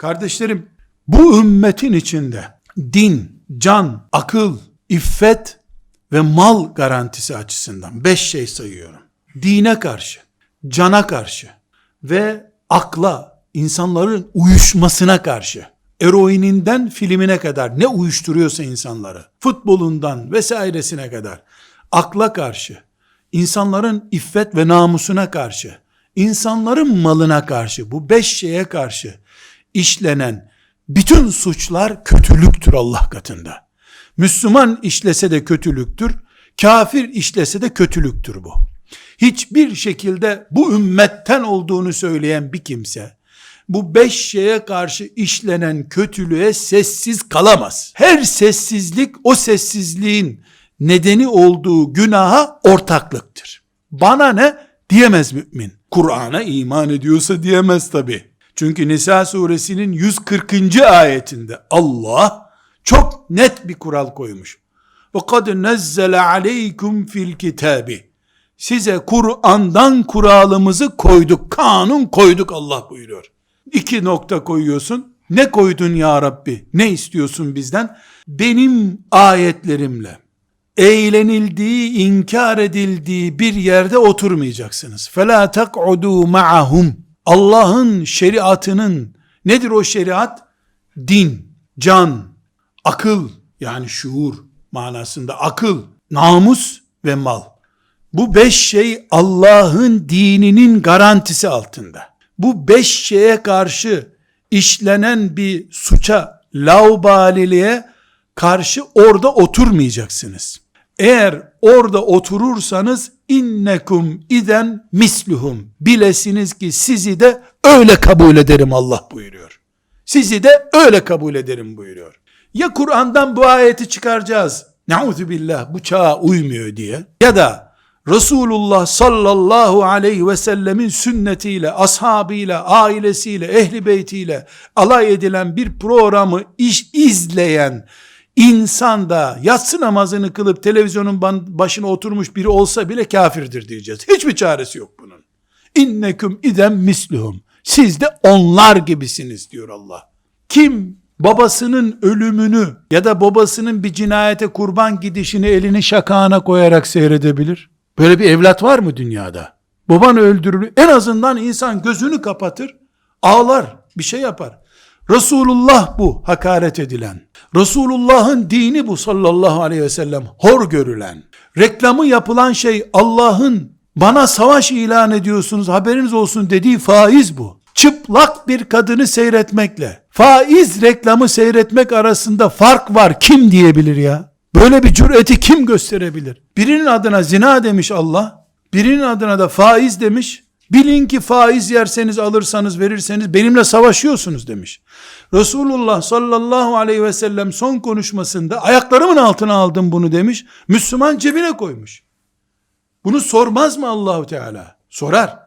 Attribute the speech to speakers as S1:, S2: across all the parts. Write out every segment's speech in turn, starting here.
S1: Kardeşlerim, bu ümmetin içinde din, can, akıl, iffet ve mal garantisi açısından beş şey sayıyorum. Dine karşı, cana karşı ve akla, insanların uyuşmasına karşı, eroininden filmine kadar ne uyuşturuyorsa insanları, futbolundan vesairesine kadar, akla karşı, insanların iffet ve namusuna karşı, insanların malına karşı, bu beş şeye karşı işlenen bütün suçlar kötülüktür Allah katında. Müslüman işlese de kötülüktür, kafir işlese de kötülüktür bu. Hiçbir şekilde bu ümmetten olduğunu söyleyen bir kimse, bu beş şeye karşı işlenen kötülüğe sessiz kalamaz. Her sessizlik o sessizliğin nedeni olduğu günaha ortaklıktır. Bana ne diyemez mümin. Kur'an'a iman ediyorsa diyemez tabi. Çünkü Nisa suresinin 140. ayetinde Allah çok net bir kural koymuş. Ve kad nezzele aleykum fil kitabi. Size Kur'an'dan kuralımızı koyduk, kanun koyduk Allah buyuruyor. İki nokta koyuyorsun. Ne koydun ya Rabbi? Ne istiyorsun bizden? Benim ayetlerimle eğlenildiği, inkar edildiği bir yerde oturmayacaksınız. فَلَا تَقْعُدُوا مَعَهُمْ Allah'ın şeriatının, nedir o şeriat? Din, can, akıl, yani şuur manasında akıl, namus ve mal. Bu beş şey Allah'ın dininin garantisi altında. Bu beş şeye karşı işlenen bir suça, laubaliliğe karşı orada oturmayacaksınız. Eğer orada oturursanız innekum iden misluhum. Bilesiniz ki sizi de öyle kabul ederim Allah buyuruyor. Sizi de öyle kabul ederim buyuruyor. Ya Kur'an'dan bu ayeti çıkaracağız. Nauzu billah bu çağa uymuyor diye. Ya da Resulullah sallallahu aleyhi ve sellemin sünnetiyle, ashabıyla, ailesiyle, ehli beytiyle alay edilen bir programı iş izleyen insan da yatsı namazını kılıp televizyonun başına oturmuş biri olsa bile kafirdir diyeceğiz. Hiçbir çaresi yok bunun. İnneküm idem misluhum. Siz de onlar gibisiniz diyor Allah. Kim babasının ölümünü ya da babasının bir cinayete kurban gidişini elini şakağına koyarak seyredebilir? Böyle bir evlat var mı dünyada? Baban öldürülür. En azından insan gözünü kapatır, ağlar, bir şey yapar. Resulullah bu hakaret edilen. Resulullah'ın dini bu sallallahu aleyhi ve sellem hor görülen. Reklamı yapılan şey Allah'ın bana savaş ilan ediyorsunuz haberiniz olsun dediği faiz bu. Çıplak bir kadını seyretmekle faiz reklamı seyretmek arasında fark var kim diyebilir ya? Böyle bir cüreti kim gösterebilir? Birinin adına zina demiş Allah, birinin adına da faiz demiş. Bilin ki faiz yerseniz alırsanız verirseniz benimle savaşıyorsunuz demiş. Resulullah sallallahu aleyhi ve sellem son konuşmasında ayaklarımın altına aldım bunu demiş. Müslüman cebine koymuş. Bunu sormaz mı Allahu Teala? Sorar.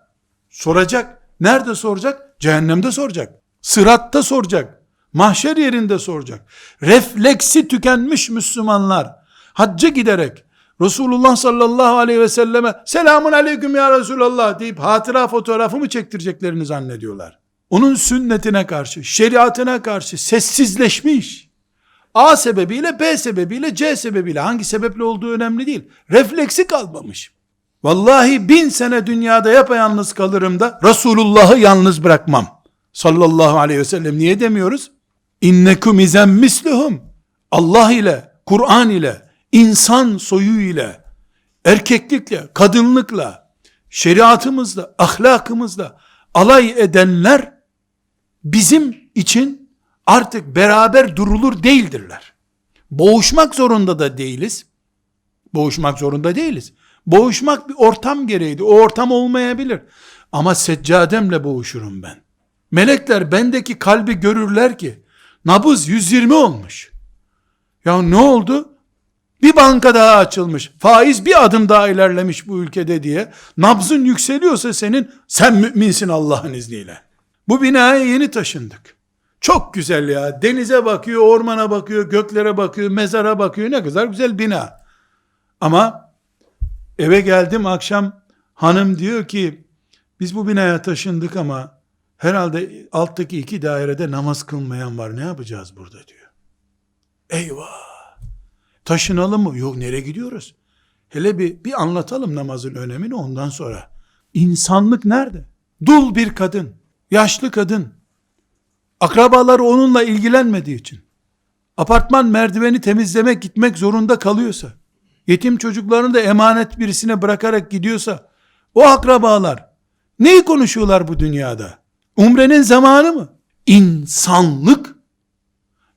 S1: Soracak. Nerede soracak? Cehennemde soracak. Sıratta soracak. Mahşer yerinde soracak. Refleksi tükenmiş Müslümanlar hacca giderek Resulullah sallallahu aleyhi ve selleme selamun aleyküm ya Resulallah deyip hatıra fotoğrafı mı çektireceklerini zannediyorlar. Onun sünnetine karşı, şeriatına karşı sessizleşmiş. A sebebiyle, B sebebiyle, C sebebiyle hangi sebeple olduğu önemli değil. Refleksi kalmamış. Vallahi bin sene dünyada yapayalnız kalırım da Resulullah'ı yalnız bırakmam. Sallallahu aleyhi ve sellem niye demiyoruz? İnnekum izen misluhum. Allah ile, Kur'an ile, insan soyu ile, erkeklikle, kadınlıkla, şeriatımızla, ahlakımızla alay edenler bizim için artık beraber durulur değildirler. Boğuşmak zorunda da değiliz. Boğuşmak zorunda değiliz. Boğuşmak bir ortam gereğiydi. O ortam olmayabilir. Ama seccademle boğuşurum ben. Melekler bendeki kalbi görürler ki nabız 120 olmuş. Ya ne oldu? Bir banka daha açılmış. Faiz bir adım daha ilerlemiş bu ülkede diye. Nabzın yükseliyorsa senin sen müminsin Allah'ın izniyle. Bu binaya yeni taşındık. Çok güzel ya. Denize bakıyor, ormana bakıyor, göklere bakıyor, mezara bakıyor. Ne kadar güzel bina. Ama eve geldim akşam hanım diyor ki biz bu binaya taşındık ama Herhalde alttaki iki dairede namaz kılmayan var. Ne yapacağız burada diyor. Eyvah. Taşınalım mı? Yok nereye gidiyoruz? Hele bir, bir anlatalım namazın önemini ondan sonra. İnsanlık nerede? Dul bir kadın, yaşlı kadın. Akrabaları onunla ilgilenmediği için. Apartman merdiveni temizlemek gitmek zorunda kalıyorsa, yetim çocuklarını da emanet birisine bırakarak gidiyorsa, o akrabalar neyi konuşuyorlar bu dünyada? Umrenin zamanı mı? İnsanlık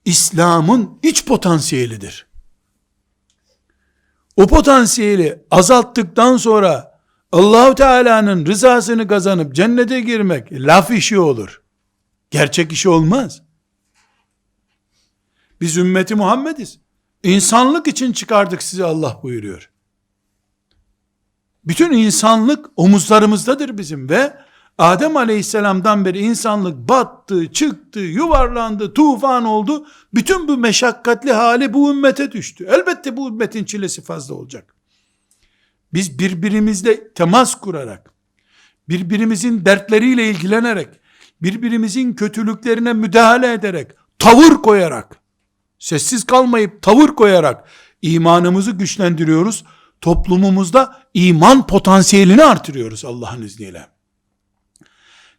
S1: İslam'ın iç potansiyelidir. O potansiyeli azalttıktan sonra Allahu Teala'nın rızasını kazanıp cennete girmek laf işi olur. Gerçek işi olmaz. Biz ümmeti Muhammediz. İnsanlık için çıkardık sizi Allah buyuruyor. Bütün insanlık omuzlarımızdadır bizim ve Adem aleyhisselamdan beri insanlık battı, çıktı, yuvarlandı, tufan oldu. Bütün bu meşakkatli hali bu ümmete düştü. Elbette bu ümmetin çilesi fazla olacak. Biz birbirimizle temas kurarak, birbirimizin dertleriyle ilgilenerek, birbirimizin kötülüklerine müdahale ederek, tavır koyarak, sessiz kalmayıp tavır koyarak imanımızı güçlendiriyoruz. Toplumumuzda iman potansiyelini artırıyoruz Allah'ın izniyle.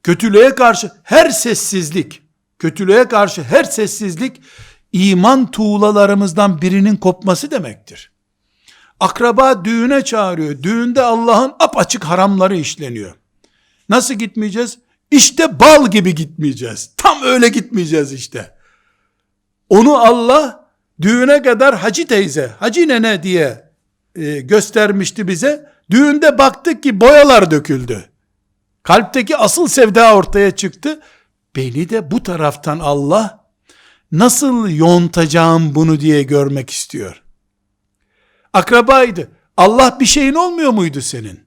S1: Kötülüğe karşı her sessizlik, kötülüğe karşı her sessizlik iman tuğlalarımızdan birinin kopması demektir. Akraba düğüne çağırıyor. Düğünde Allah'ın apaçık haramları işleniyor. Nasıl gitmeyeceğiz? İşte bal gibi gitmeyeceğiz. Tam öyle gitmeyeceğiz işte. Onu Allah düğüne kadar hacı teyze, hacı nene diye e, göstermişti bize. Düğünde baktık ki boyalar döküldü. Kalpteki asıl sevda ortaya çıktı. Beni de bu taraftan Allah nasıl yontacağım bunu diye görmek istiyor. Akrabaydı. Allah bir şeyin olmuyor muydu senin?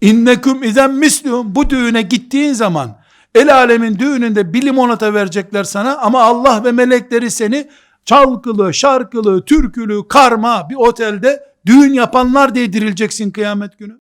S1: İnneküm izen mislihum. Bu düğüne gittiğin zaman el alemin düğününde bir limonata verecekler sana ama Allah ve melekleri seni çalkılı, şarkılı, türkülü, karma bir otelde düğün yapanlar diye dirileceksin kıyamet günü.